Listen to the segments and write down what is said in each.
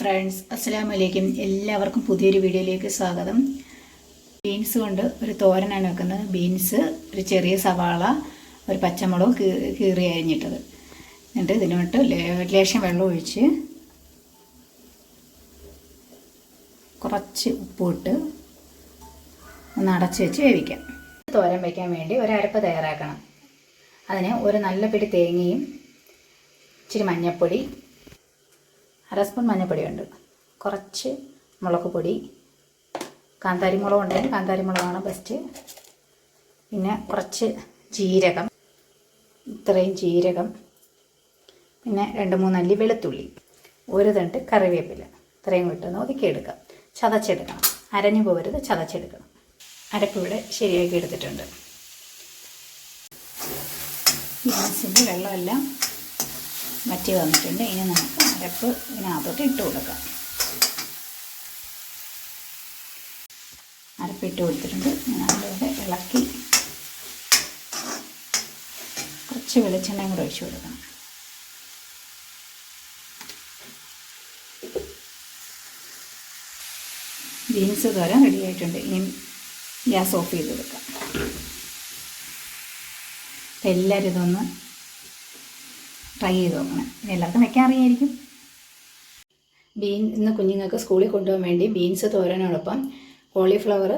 Friends അസ്സാം വലൈക്കും എല്ലാവർക്കും പുതിയൊരു വീഡിയോയിലേക്ക് സ്വാഗതം. ബീൻസ് കൊണ്ട് ഒരു തോരനാണ് വെക്കുന്നത്. ബീൻസ് ഒരു ചെറിയ സവാള ഒരു പച്ചമുളക് കീറി അരിഞ്ഞിട്ടത്. എന്നിട്ട് ഇതിനോട്ട് ലേശം വെള്ളം ഒഴിച്ച് കുറച്ച് ഉപ്പിട്ട് ഒന്ന് അടച്ച് വെച്ച് വേവിക്കാം. തോരൻ വയ്ക്കാൻ വേണ്ടി ഒരു അരപ്പ് തയ്യാറാക്കണം. അതിന് ഒരു നല്ല പിടി തേങ്ങയും ഇച്ചിരി മഞ്ഞൾപ്പൊടി അര സ്പൂൺ മഞ്ഞൾപ്പൊടിയുണ്ട്. കുറച്ച് മുളക് പൊടി കാന്താരി മുളക് ഉണ്ടെങ്കിൽ കാന്താരി മുളകാണ് ബെസ്റ്റ് പിന്നെ കുറച്ച് ജീരകം ഇത്രയും ജീരകം. പിന്നെ രണ്ട് മൂന്നല്ലി വെളുത്തുള്ളി ഒരു തണ്ട് കറിവേപ്പില. ഇത്രയും വിട്ടൊന്ന് ഒതുക്കിയെടുക്കാം. ചതച്ചെടുക്കണം. അരഞ്ഞു പോകരുത് ചതച്ചെടുക്കണം. അരപ്പിവിടെ ശരിയാക്കി എടുത്തിട്ടുണ്ട്. ഗ്യാസിന്റെ വെള്ളമെല്ലാം വറ്റി വന്നിട്ടുണ്ട്. ഇനി നമുക്ക് അരപ്പ് ഇതിനകത്തോട്ട് ഇട്ട് കൊടുക്കാം. അരപ്പ് ഇട്ട് കൊടുത്തിട്ടുണ്ട്. നല്ലപോലെ ഇളക്കി കുറച്ച് വെളിച്ചെണ്ണയും കൂടെ ഒഴിച്ചു കൊടുക്കണം. ബീൻസ് തോരൻ റെഡി ആയിട്ടുണ്ട്. ഇനി ഗ്യാസ് ഓഫ് ചെയ്ത് കൊടുക്കാം. എല്ലാവരും ഇതൊന്ന് ട്രൈ ചെയ്ത് നോക്കണം എല്ലാവർക്കും വെക്കാൻ അറിയായിരിക്കും. ബീൻ ഇന്ന് കുഞ്ഞുങ്ങൾക്ക് സ്കൂളിൽ കൊണ്ടുപോകാൻ വേണ്ടി ബീൻസ് തോരനോടൊപ്പം കോളിഫ്ലവർ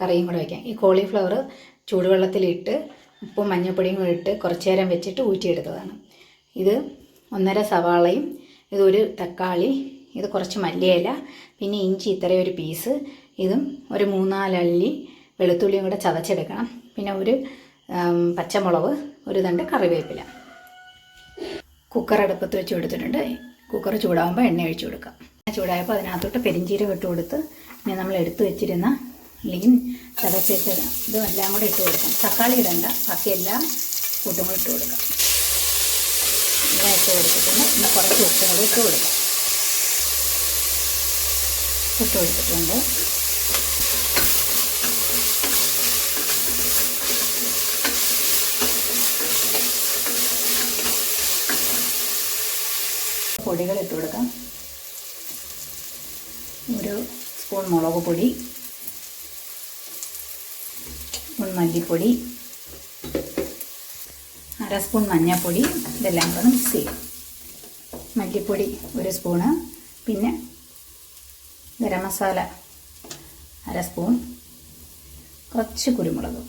കറിയും കൂടെ വയ്ക്കാം ഈ കോളിഫ്ലവർ ചൂടുവെള്ളത്തിലിട്ട് ഉപ്പും മഞ്ഞൾപ്പൊടിയും കൂടെ ഇട്ട് കുറച്ച് നേരം വെച്ചിട്ട് ഊറ്റിയെടുത്തതാണ്. ഇത് ഒന്നര സവാളയും ഇതൊരു തക്കാളി ഇത് കുറച്ച് മല്ലിയില പിന്നെ ഇഞ്ചി ഇത്രയും ഒരു പീസ് ഇതും ഒരു മൂന്നാലല്ലി വെളുത്തുള്ളിയും കൂടെ ചതച്ചെടുക്കണം. പിന്നെ ഒരു പച്ചമുളക് ഒരു തണ്ട് കറിവേപ്പില. കുക്കർ അടുപ്പത്ത് വെച്ച് കൊടുത്തിട്ടുണ്ട്. കുക്കർ ചൂടാകുമ്പോൾ എണ്ണ ഒഴിച്ചു കൊടുക്കാം. ചൂടായപ്പോൾ അതിനകത്തോട്ട് പെരിഞ്ചീരകം ഇട്ട് കൊടുത്ത് പിന്നെ നമ്മൾ എടുത്തു വെച്ചിരുന്ന അല്ലെങ്കിൽ ചതച്ചേച്ച ഇതും എല്ലാം കൂടെ ഇട്ട് കൊടുക്കാം. തക്കാളി ഇടണ്ട. ബാക്കി എല്ലാം കൂട്ടും കൂടെ ഇട്ട് കൊടുക്കാം. എല്ലാം ഇട്ട് കൊടുത്തിട്ടുണ്ട് പിന്നെ കുറച്ച് ഉപ്പും കൂടെ ഇട്ട് കൊടുക്കാം. ഇട്ട് കൊടുത്തിട്ടുണ്ട്. പൊടികൾ ഇട്ട് കൊടുക്കാം. ഒരു സ്പൂൺ മുളക് പൊടി സ്പൂൺ മല്ലിപ്പൊടി അര സ്പൂൺ മഞ്ഞൾപ്പൊടി ഇതെല്ലാം കൂടെ മിക്സ് ചെയ്യും. മല്ലിപ്പൊടി ഒരു സ്പൂണ് പിന്നെ ഗരം മസാല അര സ്പൂൺ കുറച്ച് കുരുമുളക്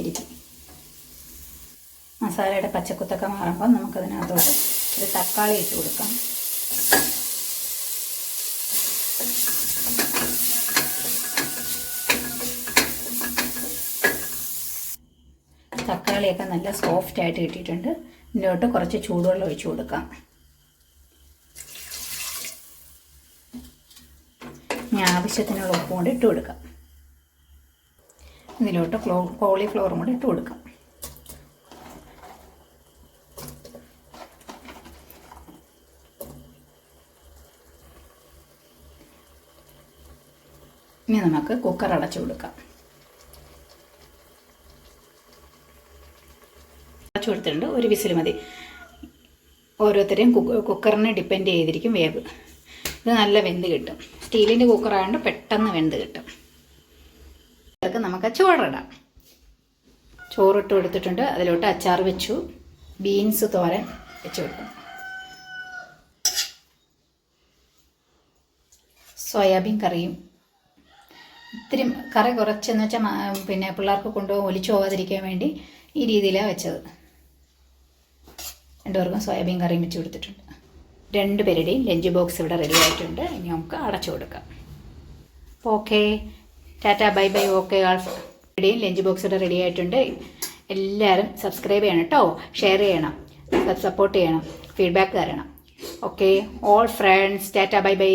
ഇരിക്കും. മസാലയുടെ പച്ചക്കുത്തൊക്കെ മാറുമ്പോൾ നമുക്കതിനകത്തോട്ട് ഒരു തക്കാളി ഇട്ട് കൊടുക്കാം. തക്കാളിയൊക്കെ നല്ല സോഫ്റ്റ് ആയിട്ട് കിട്ടിയിട്ടുണ്ട് ഇതിലോട്ട് കുറച്ച് ചൂടുവെള്ളം ഒഴിച്ചു കൊടുക്കാം. ഇനി ആവശ്യത്തിനുള്ള ഉപ്പും കൂടി ഇട്ട് കൊടുക്കാം. ഇതിലോട്ട് ക്ലോ കോളിഫ്ലവറും കൂടി ഇട്ട് കൊടുക്കാം. ഇനി നമുക്ക് കുക്കർ അടച്ചു കൊടുക്കാം അടച്ചു കൊടുത്തിട്ടുണ്ട്. ഒരു വിസിൽ മതി. ഓരോരുത്തരെയും കുക്കറിനെ ഡിപ്പെൻഡ് ചെയ്തിരിക്കും വേവ്. ഇത് നല്ല വെന്ത് കിട്ടും. സ്റ്റീലിന്റെ കുക്കറായതുകൊണ്ട് പെട്ടെന്ന് വെന്ത് കിട്ടും. ഇതൊക്കെ നമുക്ക് ചോറിടാം. ചോറിട്ട് കൊടുത്തിട്ടുണ്ട്. അതിലോട്ട് അച്ചാർ വെച്ചു. ബീൻസ് തോരൻ വെച്ച് കൊടുക്കും. സോയാബീൻ കറിയും. ഇത്തിരി കറി കുറച്ചെന്ന് വെച്ചാൽ പിന്നെ പിള്ളേർക്ക് കൊണ്ടുപോകാൻ ഒലിച്ചു പോകാതിരിക്കാൻ വേണ്ടി ഈ രീതിയിലാണ് വെച്ചത്. രണ്ടുപേർക്കും സോയാബീൻ കറിയും വെച്ച് കൊടുത്തിട്ടുണ്ട്. രണ്ട് പേരുടെയും ലഞ്ച് ബോക്സ് ഇവിടെ റെഡി ആയിട്ടുണ്ട്. ഇനി നമുക്ക് അടച്ചു കൊടുക്കാം. Okay tata bye bye okay ആൾടെയും lunch box ഇവിടെ റെഡി ആയിട്ടുണ്ട്. എല്ലാവരും സബ്സ്ക്രൈബ് ചെയ്യണം കേട്ടോ. ഷെയർ ചെയ്യണം. സപ്പോർട്ട് ചെയ്യണം. ഫീഡ്ബാക്ക് തരണം. Okay all friends tata bye bye.